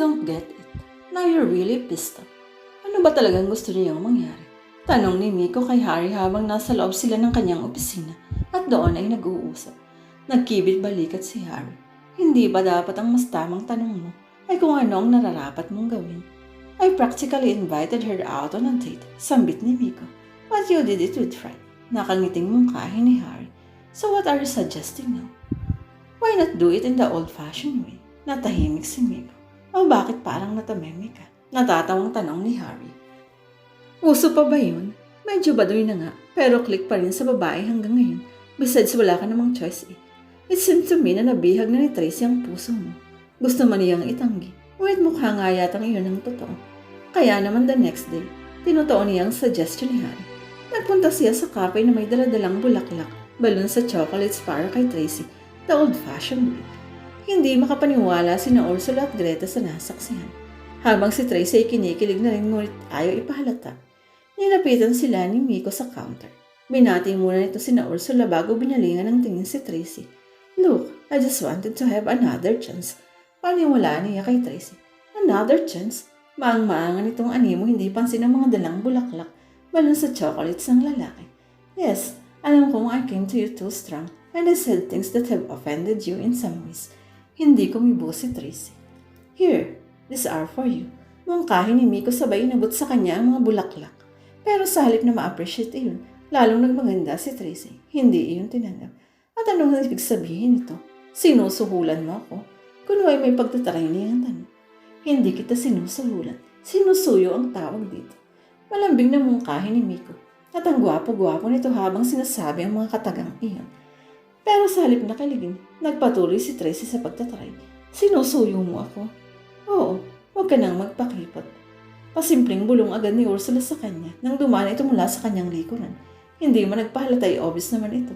don't get it. Now you're really pissed off. Ano ba talagang gusto niyang mangyari? Tanong ni Miko kay Harry habang nasa loob sila ng kanyang opisina at doon ay nag-uusap. Nagkibit balikat si Harry. Hindi ba dapat ang mas tamang tanong mo ay kung ano ang nararapat mong gawin? I practically invited her out on a date, sambit ni Miko. But you did it with Fred. Nakangiting mungkahi ni Harry. So what are you suggesting now? Why not do it in the old-fashioned way? Natahimik si Miko. O bakit parang natameme ka? Natatawang tanong ni Harry. Uso pa ba yun? Medyo baduy na nga, pero click pa rin sa babae hanggang ngayon. Besides, wala ka namang choice eh. It seems to me na nabihag na ni Tracy ang puso mo. Gusto man niyang itanggi. Ngunit mukha nga yatang iyon ang totoo. Kaya naman the next day, tinutuon niya ang suggestion ni Harry. Nagpunta siya sa cafe na may daladalang bulaklak, balon sa chocolates para kay Tracy, the old-fashioned way. Hindi makapaniwala si na Ursula at Greta sa nasaksihan. Habang si Tracy ay kinikilig na rin ngunit ayaw ipahalata. Nilapitan sila ni Miko sa counter. Binati muna nito si na Ursula bago binalingan ng tingin si Tracy. Look, I just wanted to have another chance. Paniwalaan niya kay Tracy. Another chance? Maang-maangan itong animo hindi pansin ang mga dalang bulaklak balon sa chocolates ng lalaki. Yes, alam kong I came to you too strong and I said things that have offended you in some ways. Hindi kumibo si Tracy. Here, these are for you. Mungkahi ni Miko sabay inabot sa kanya ang mga bulaklak. Pero sa halip na ma-appreciate iyon, lalong nagmaganda si Tracy. Hindi iyon tinanggap. At anong ibig sabihin nito? Sinusuhulan mo ako? Kunway may pagtataray niya ang tanong. Hindi kita sinusuhulan. Sinusuyo ang tawag dito. Malambing na mungkahi ni Miko. At ang gwapo-gwapo nito habang sinasabi ang mga katagang iyon. Pero sa halip na kiligin, nagpatuloy si Tracy sa pagtatry. Sinusuyo mo ako? Oo, huwag ka nang magpakipot. Pasimpleng bulong agad ni Ursula sa kanya nang dumaan ito mula sa kanyang likuran. Hindi mo nagpahalata ay obvious naman ito.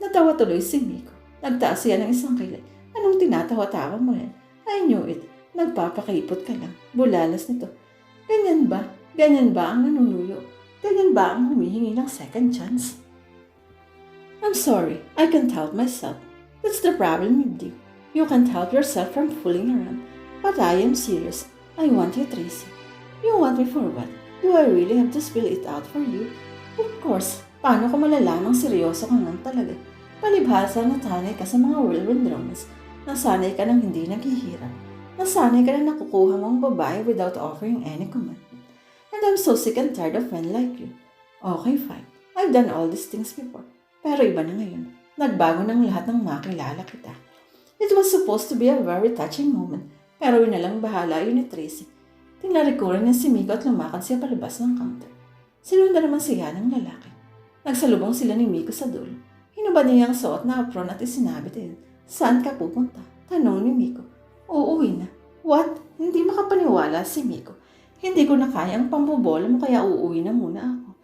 Natawa tuloy si Miko. Nagtaas siya ng isang kilay. Anong tinatawa-tawa mo yan? I knew it. Nagpapakipot ka lang. Bulalas nito. Ganyan ba? Ganyan ba ang nanunuyo? Ganyan ba ang humihingi ng second chance? I'm sorry, I can't help myself. That's the problem with you. You can't help yourself from fooling around. But I am serious. I want you, Tracy. You want me for what? Do I really have to spill it out for you? Of course, paano ko malalamang seryoso ka nga talaga? Palibhasa na tanay ka sa mga whirlwind romance. Nasanay ka ng hindi naghihirap. Nasanay ka na nakukuha mong babae without offering any commitment. And I'm so sick and tired of men like you. Okay, fine. I've done all these things before. Pero iba na ngayon. Nagbago ng lahat ng makilala kita. It was supposed to be a very touching moment. Pero yun na lang bahala yun ni Tracy. Tinlarikuran niya si Miko at lumakad siya palabas ng counter. Sinundan naman siya ng lalaki. Nagsalubong sila ni Miko sa dulo. Hinubad niya ang suot na apron at isinabi din, Saan ka pupunta? Tanong ni Miko. Uuwi na. What? Hindi makapaniwala si Miko. Hindi ko na kaya ang pambobola mo kaya uuwi na muna ako.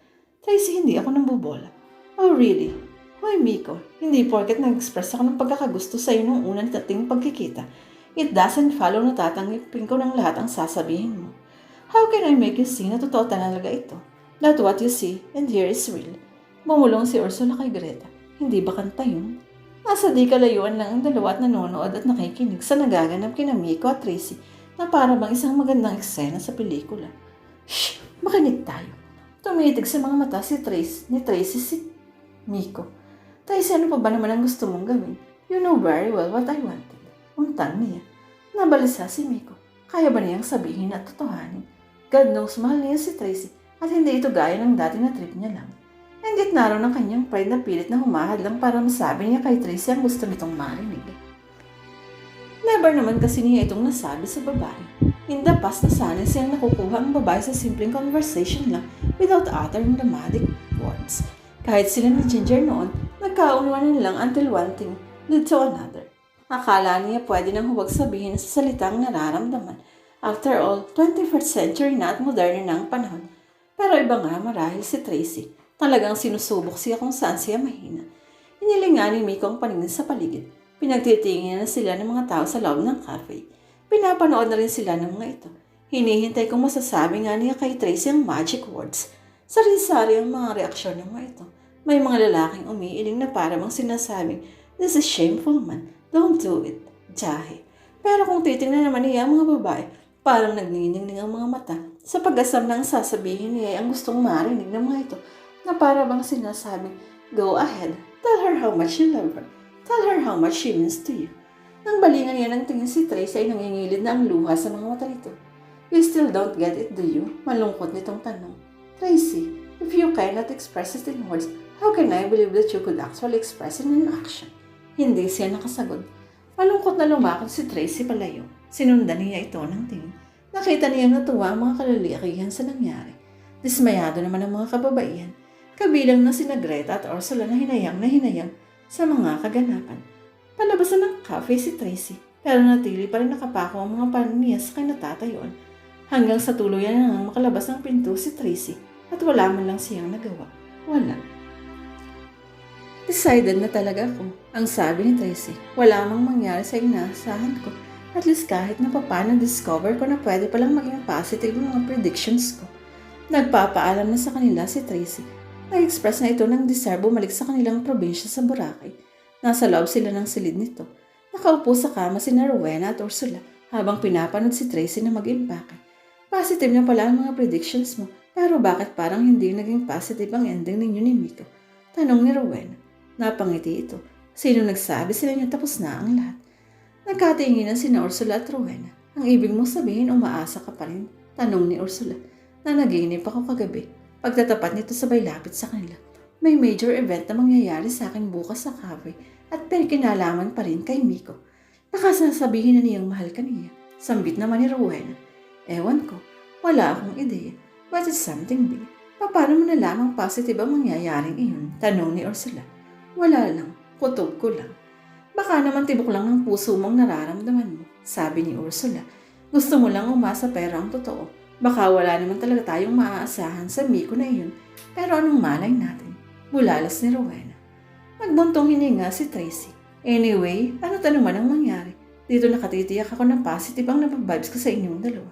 Tracy, hindi ako nang bobola. Oh, really? Hoy, Miko, hindi porket nag-express ako ng pagkakagusto sa'yo nung unang dating pagkikita. It doesn't follow na tatanggipin ko ng lahat ang sasabihin mo. How can I make you see na totoo talaga ito? That what you see and hear is real. Bumulong si Ursula kay Greta. Hindi ba kanta yun? Nasa di kalayuan lang ang dalawa at nanonood at nakikinig sa nagaganap kina Miko at Tracy na para bang isang magandang eksena sa pelikula. Shh! Makinig tayo. Tumitig sa mga mata si Trace, ni Tracy si Miko. Tracy, ano pa ba naman ang gusto mong gawin? You know very well what I wanted. Untang niya. Nabalisa si Miko. Kaya ba niyang sabihin at totohanin? God knows mahal niya si Tracy at hindi ito gaya ng dati na trip niya lang. Hindi naroon ng kanyang pride na pilit na humahad lang para masabi niya kay Tracy ang gusto nitong marinig. Never naman kasi niya itong nasabi sa babae. In the past, nasanay siyang nakukuha ang babae sa simpleng conversation lang without uttering dramatic words. Kahit sila ni Ginger noon, nagkaunawanan lang until one thing led to another. Akala niya pwede nang huwag sabihin sa salitang nararamdaman. After all, 21st century na at moderno na ang panahon. Pero iba nga marahil si Tracy. Talagang sinusubok siya kung saan siya mahina. Inilingan ni Miko ang paningin sa paligid. Pinagtitingin na sila ng mga tao sa loob ng cafe. Pinapanood na rin sila ng mga ito. Hinihintay kung masasabi nga niya kay Tracy ang magic words. Sari-sari ang mga reaksyon ng mga ito. May mga lalaking umiiling na para bang sinasabing, This is shameful man. Don't do it. Jahe. Pero kung titingnan naman niya ang mga babae, Parang nagniningning ang mga mata sa pag-asam ng sasabihin niya ay ang gustong marinig ng mga ito na para bang sinasabing, Go ahead, tell her how much you love her. Tell her how much she means to you. Nang balingan niya ng tingin si Trace ay nangingilid na ang luha sa mga mata nito. You still don't get it, do you? Malungkot nitong tanong. Tracy, if you cannot express it in words, how can I believe that you could actually express it in action? Hindi siya nakasagot. Malungkot na lumakad si Tracy palayo. Sinundan niya ito ng tingin. Nakita niya natuwa ang mga kalalikihan sa nangyari. Dismayado naman ang mga kababaihan. Kabilang na sina Greta at Ursula na hinayang na hinayang sa mga kaganapan. Palabasan ng cafe si Tracy, pero natili pa rin nakapako ang mga panin niya sa kinatatayuan. Hanggang sa tuluyan na nang makalabas ng pinto si Tracy at wala man lang siyang nagawa. Wala. Decided na talaga ako. Ang sabi ni Tracy, wala mang mangyari sa inaasahan ko. At least kahit na paano discover ko na pwede palang maging positive ang mga predictions ko. Nagpapaalam na sa kanila si Tracy. Nag-express na ito ng desire bumalik sa kanilang probinsya sa Boracay. Nasa loob sila ng silid nito. Nakaupo sa kama si Rowena at Ursula habang pinapanood si Tracy na mag-impake. Positive na pala ang mga predictions mo, pero bakit parang hindi naging positive ang ending ninyo ni Miko? Tanong ni Rowena. Napangiti ito. Sino nagsabi sila niya tapos na ang lahat? Nagkatinginan si Ursula at Rowena. Ang ibig mo sabihin umaasa ka pa rin? Tanong ni Ursula. Na naginip ako kagabi. Pagtatapat nito sabay lapit sa kanila. May major event na mangyayari sa akin bukas sa cafe at pinkinalaman pa rin kay Miko. Nakasasabihin na niyang mahal ka niya. Sambit naman ni Rowena. Ewan ko, wala akong ideya. But it's something big. Paano mo nalamang positive ang mangyayaring iyon? Tanong ni Ursula. Wala lang, kutob ko lang. Baka naman tibok lang ng puso mong nararamdaman mo, sabi ni Ursula. Gusto mo lang umasa pero ang totoo. Baka wala naman talaga tayong maaasahan sa Miko na iyon. Pero anong malay natin? Bulalas ni Rowena. Nagbuntong hininga si Tracy. Anyway, ano naman ang mangyari? Dito nakatitiyak ako ng positive ang napag-vibes ko sa inyong dalawa.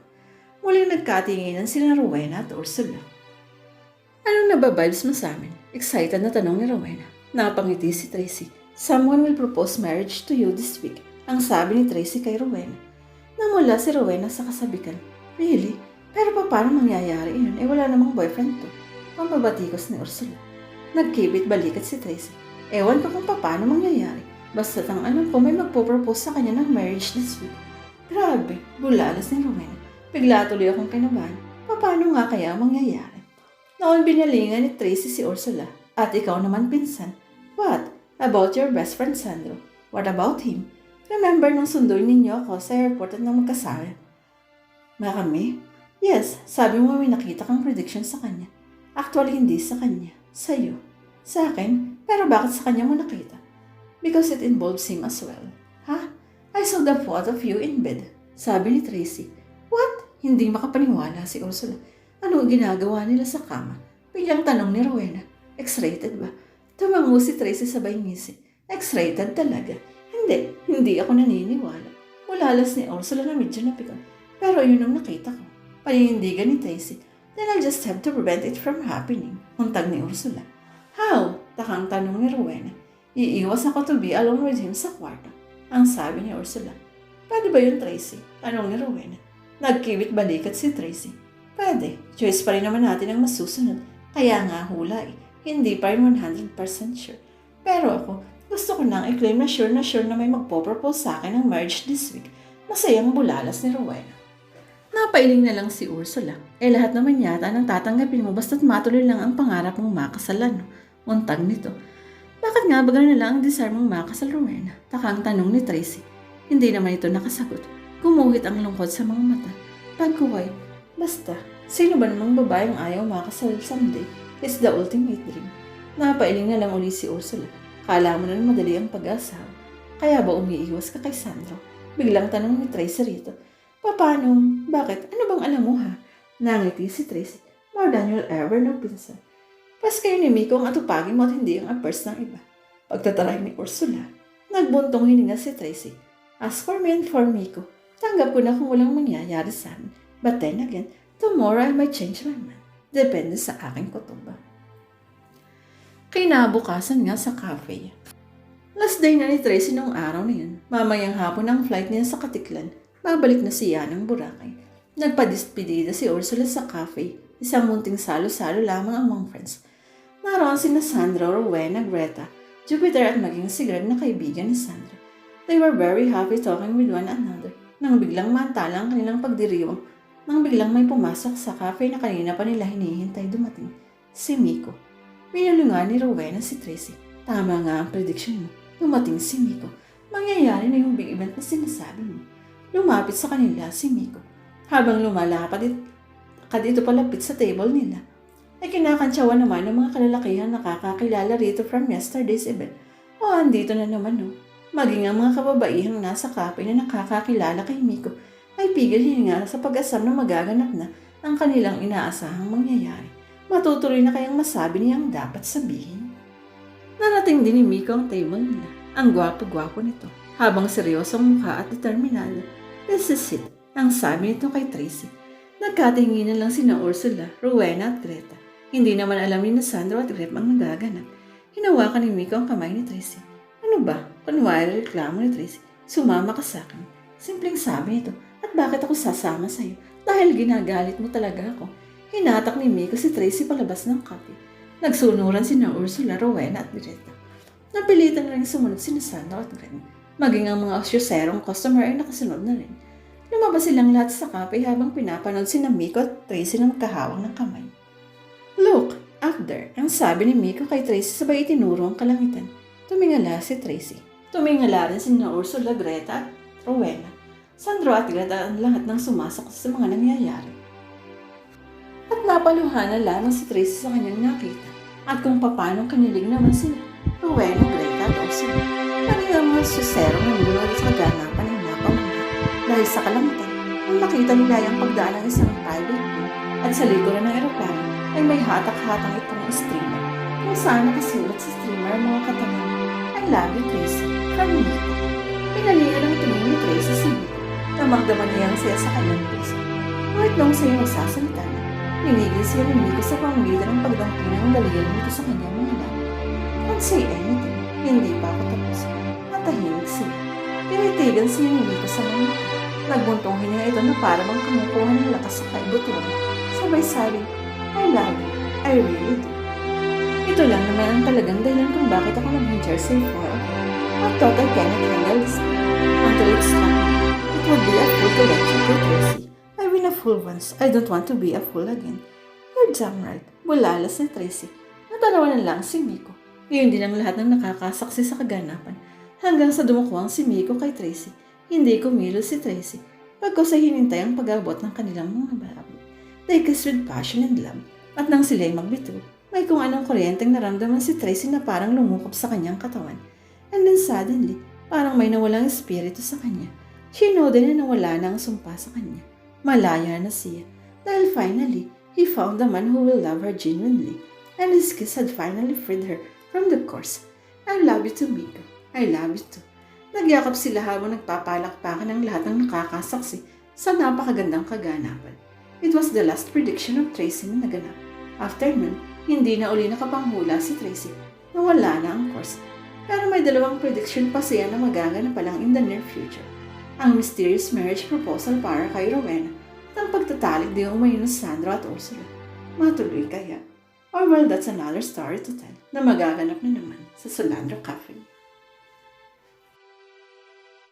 Muling nagkatinginan sila Rowena at Ursula. Anong nababibes mo sa amin? Excited na tanong ni Rowena. Napangiti si Tracy. Someone will propose marriage to you this week. Ang sabi ni Tracy kay Rowena. Namula si Rowena sa kasabikan. Really? Pero pa paano mangyayari yun? Eh wala namang boyfriend to. Pambabatikos ni Ursula. Nagkibit balikat si Tracy. Ewan ko kung paano mangyayari. Basta ang alam ko may magpo-propose sa kanya ng marriage this week. Grabe, bulalas ni Rowena. Bigla tuloy akong kinabahan. Paano nga kaya mangyayari? Noon binalingan ni Tracy si Ursula. At ikaw naman pinsan. What? About your best friend Sandro. What about him? Remember nung sunduin ninyo ako sa airport at nang magkasama? Na kami? Yes, sabi mo may nakita kang prediction sa kanya. Actually, hindi sa kanya. Sa'yo. Sa akin? Pero bakit sa kanya mo nakita? Because it involves him as well. Ha? I saw the photo of you in bed. Sabi ni Tracy. What? Hindi makapaniwala si Ursula. Ano ang ginagawa nila sa kama? Biglang tanong ni Rowena. X-rated ba? Tumango si Tracy sabay ngisi. X-rated talaga. Hindi, hindi ako naniniwala. Mulalas ni Ursula na medyo napikon. Pero yun ang nakita ko. Paninindigan ni Tracy. Then I'll just have to prevent it from happening. Untag ni Ursula. How? Takang tanong ni Rowena. Iiwas ako to be alone with him sa kwarto. Ang sabi ni Ursula. Pwede ba yun, Tracy? Tanong ni Rowena. Nagkiwit balikat si Tracy. Pwede. Choice pa rin naman natin ang masusunod. Kaya nga hula eh. Hindi pa rin 100% sure. Pero ako, gusto ko nang i-claim na sure na sure na may magpo-propose sa akin ng marriage this week. Masayang bulalas ni Rowena. Napailing na lang si Ursula. Eh lahat naman yata nang tatanggapin mo basta't matuloy lang ang pangarap mong makasalan. Untag nito. Bakit nga ba na lang ang desire mong makasal, Rowena? Takang tanong ni Tracy. Hindi naman ito nakasagot. Gumuhit ang lungkot sa mga mata. Pagkuway, basta, sino ba namang babaeng ayaw makasal someday? It's the ultimate dream. Napailing na lang uli si Ursula. Kala mo na madali ang pag-asawa. Kaya ba umiiwas ka kay Sandro? Biglang tanong ni Tracy rito. Paano? Bakit? Ano bang alam mo ha? Nangiti si Tracy. More than you'll ever know, pinsan. Pas kayo ni Miko ang atupagin mo at hindi ang apers ng iba. Pagtataray ni Ursula, nagbuntong hininga si Tracy. As for me and for Miko, tanggap ko na kung walang mangyayari sa amin. But then again, tomorrow I might change my mind. Depende sa aking kutuba. Kinabukasan nga sa cafe. Last day na ni Tracy nung araw na yun. Mamayang hapon ang flight niya sa Katiklan. Babalik na siya ng Boracay. Nagpadispedida si Ursula sa cafe. Isang munting salo-salo lamang ang mga friends. Naroon sina Sandra, Rowena, Greta, Jupiter at maging si Greg na kaibigan ni Sandra. They were very happy talking with one another. Nang biglang mantala ang kanilang pagdiriwang, nang biglang may pumasok sa cafe na kanina pa nila hinihintay dumating, si Miko. Pinulungan ni Rowena si Tracy. Tama nga ang prediction mo. Dumating si Miko. Mangyayari na yung big event na sinasabi mo. Lumapit sa kanila si Miko. Habang lumalapad it, kadito palapit sa table nila, ay kinakantsawan naman ng mga kalalakihan na nakakakilala rito from yesterday's event. O andito na naman no. Maging ang mga kababaihang nasa kape na nakakakilala kay Miko ay pigil hininga sa pag-asam na magaganap na ang kanilang inaasahang mangyayari. Matutuloy na kayang masabi niyang dapat sabihin. Narating din ni Miko ang table nila. Ang gwapo-gwapo nito. Habang seryosong mukha at determinado. This is it, ang sabi nito kay Tracy. Nagkatinginan lang sina Ursula, Rowena at Greta. Hindi naman alam ni Sandro at Grep ang nagaganap. Hinawakan ni Miko ang kamay ni Tracy. Ano ba? Kunwari reklamo ni Tracy. Sumama ka sa akin. Simpleng sabi nito. At bakit ako sasama sa'yo? Dahil ginagalit mo talaga ako. Hinatak ni Miko si Tracy palabas ng kape. Nagsunuran si na Ursula, Rowena at Greta. Napilitan na rin sumunod si Sandro at Gren. Maging ang mga osyoserong customer ay nakasunod na rin. Lumabas silang lahat sa kape habang pinapanood si na Miko at Tracy na magkahawang ng kamay. Look, up there, ang sabi ni Miko kay Tracy sabay itinuro ang kalangitan. Tumingala si Tracy. Tumingala rin si na Ursula, Greta at Rowena. Sandro at Greta ang lahat ng sumasok sa mga nangyayari. At napaluhan na lamang si Tracy sa kanyang nakita. At kung paano kanilig naman sila, Rowena, Greta at Ursula. Parang ang mga susero na nunod sa kaganapan ay napamangha. Dahil sa kalangitan, nang makita nila yung pagdaan ng isang private plane at sa likuran ng aeroplano ay may hatak-hatang itong streamer kung saan nakasulat sa streamer ang mga katanungan I love you, Tracy, from Nico. Pinalihan ang tingin ni Tracy si magdaman niya ang saya sa kanyang puso. Ngunit nung sa'yo magsasalita na, pinigil siya Nico sa pamamagitan ng pagdamping ng daligan nito sa kanyang mga labi. Don't say anything, hindi pa ako tapos. Matahimik siya. Tinitigan siya ni Nico sa mga mata. Nagbuntong hininga ito na para bang kumukuha ng lakas sa kaibuturan. Sabay sabi, I love you, I really do. Ito lang naman ang talagang dahilan kung bakit ako nag-jersey for ako. I thought I cannot handle this until. It would be a fool to let you go, Tracy. I've been a fool once. I don't want to be a fool again. You're damn right. Bulalas ni Tracy. Natanawa na lang si Miko. Ngayon din ang lahat ng nakakasaksi sa kaganapan. Hanggang sa dumukuwang si Miko kay Tracy. Hindi kumilos si Tracy. Pagko sa hinintay ang pag-abot ng kanilang mga barabi. They kissed with passion and love. At nang sila'y magbito, may kung anong kuryenteng naramdaman si Tracy na parang lumukop sa kanyang katawan. And then suddenly, parang may nawalang espiritu sa kanya. Din na nawala na ang sumpa sa kanya. Malaya na siya. Dahil finally, he found the man who will love her genuinely. And his kiss had finally freed her from the curse. I love you too, Miko. I love you too. Nagyakap sila habang nagpapalakpakan ng lahat ng nakakasaksi sa napakagandang kaganapan. It was the last prediction of Tracy na naganap. After nun, hindi na uli nakapanghula si Tracy. Nawala na ang course. Pero may dalawang prediction pa siya na magaganap pa lang in the near future. Ang mysterious marriage proposal para kay Rowena at ang pagtatalik di umayon ng Sandra at Ursula. Matuloy kaya? Or well, that's another story to tell na magaganap na naman sa Solandro Cafe.